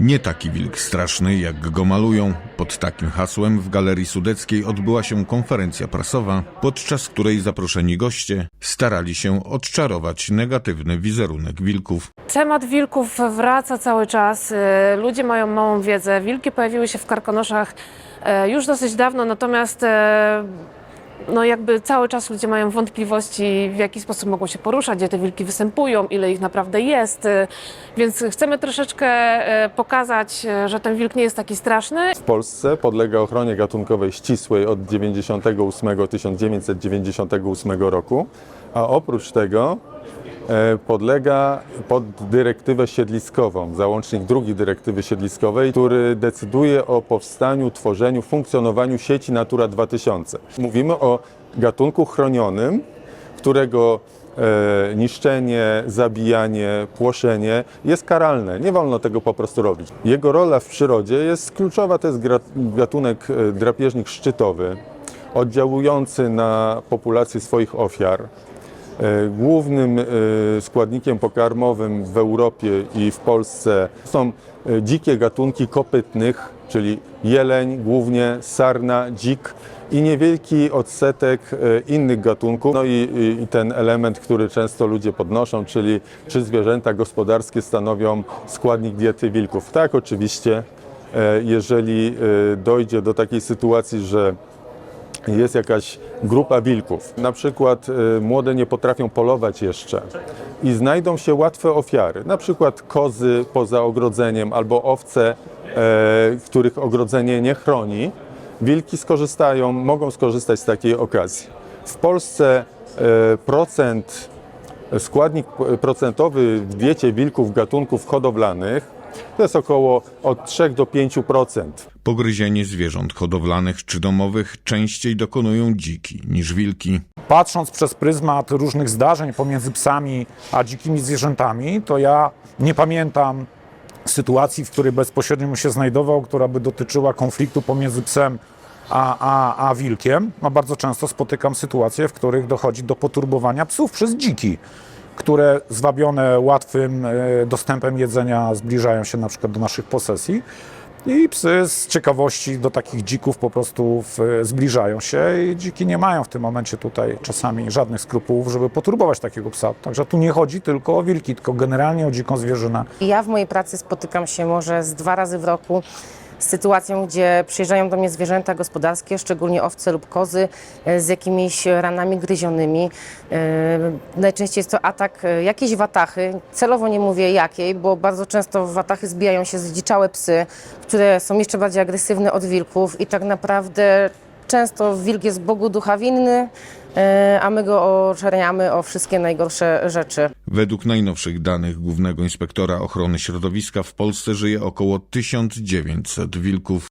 Nie taki wilk straszny, jak go malują. Pod takim hasłem w Galerii Sudeckiej odbyła się konferencja prasowa, podczas której zaproszeni goście starali się odczarować negatywny wizerunek wilków. Temat wilków wraca cały czas. E, Ludzie mają małą wiedzę. Wilki pojawiły się w Karkonoszach e, już dosyć dawno, natomiast e, no jakby cały czas ludzie mają wątpliwości, w jaki sposób mogą się poruszać, gdzie te wilki występują, ile ich naprawdę jest. E, Więc chcemy troszeczkę e, pokazać, e, że ten wilk nie jest taki straszny. W Polsce podlega ochronie gatunkowej ścisłej od 98 1998 roku, a oprócz tego podlega pod dyrektywę siedliskową, załącznik drugi dyrektywy siedliskowej, który decyduje o powstaniu, tworzeniu, funkcjonowaniu sieci Natura 2000. Mówimy o gatunku chronionym, którego e, niszczenie, zabijanie, płoszenie jest karalne. Nie wolno tego po prostu robić. Jego rola w przyrodzie jest kluczowa, to jest gatunek e, drapieżnik szczytowy, oddziałujący na populację swoich ofiar. E, Głównym e, składnikiem pokarmowym w Europie i w Polsce są e, dzikie gatunki kopytnych, czyli jeleń, głównie sarna, dzik i niewielki odsetek innych gatunków. No i, i- ten element, który często ludzie podnoszą, czyli czy zwierzęta gospodarskie stanowią składnik diety wilków. Tak, oczywiście, jeżeli dojdzie do takiej sytuacji, że jest jakaś grupa wilków, na przykład y, młode nie potrafią polować jeszcze i znajdą się łatwe ofiary, na przykład kozy poza ogrodzeniem albo owce, e, których ogrodzenie nie chroni, wilki skorzystają, mogą skorzystać z takiej okazji. W Polsce e, procent, składnik procentowy w diecie wilków gatunków hodowlanych to jest około od 3 do 5%. Pogryzienie zwierząt hodowlanych czy domowych częściej dokonują dziki niż wilki. patrząc przez pryzmat różnych zdarzeń pomiędzy psami a dzikimi zwierzętami, to ja nie pamiętam sytuacji, w której bezpośrednio bym się znajdował, która by dotyczyła konfliktu pomiędzy psem a, a, a wilkiem. No bardzo często spotykam sytuacje, w których dochodzi do poturbowania psów przez dziki, które zwabione łatwym e, dostępem jedzenia zbliżają się na przykład do naszych posesji. I psy z ciekawości do takich dzików po prostu w, zbliżają się i dziki nie mają w tym momencie tutaj czasami żadnych skrupułów, żeby poturbować takiego psa. Także tu nie chodzi tylko o wilki, tylko generalnie o dziką zwierzynę. Ja w mojej pracy spotykam się może z dwa razy w roku sytuacją, gdzie przyjeżdżają do mnie zwierzęta gospodarskie, szczególnie owce lub kozy e, z jakimiś ranami gryzionymi. E, Najczęściej jest to atak e, jakiejś watachy, celowo nie mówię jakiej, bo bardzo często w watachy zbijają się zdziczałe psy, które są jeszcze bardziej agresywne od wilków i tak naprawdę często wilk jest Bogu ducha winny, a my go oczerniamy o wszystkie najgorsze rzeczy. Według najnowszych danych Głównego Inspektora Ochrony Środowiska w Polsce żyje około 1900 wilków.